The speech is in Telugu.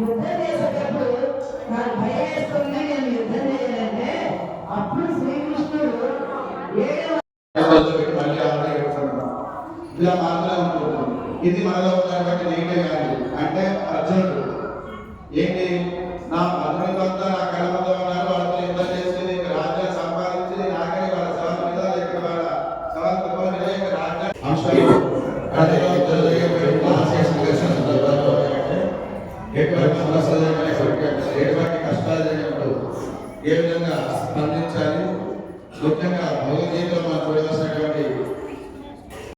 యుద్ధం చేసేటప్పుడు నాకు భయవేస్తుంది నేను యుద్ధం చేయాలంటే అప్పుడు శ్రీకృష్ణుడు ఇలా మాత్రమే ఉంటుంది ఇది మనలో ఉన్నటువంటి నెగిటివ్ వాల్యూ అంటే అర్జునుడు. ఏంటి? నా అర్జునుడంతా నా కళ్ళ ముందు ఉన్నారు వాళ్ళతో యుద్ధం చేసి నీకు రాజ్యాన్ని సంపాదించి నాకని వాళ్ళ సవాల్ మీద ఇక్కడ వాళ్ళ సవాల్ ఇక్కడ రాజ్యాన్ని అంశాలు ఎటువంటి సమస్యలు ఎటువంటి కష్టాలు ఏ విధంగా స్పందించాలి? ముఖ్యంగా భగవద్గీతలో మనం చూడవలసిన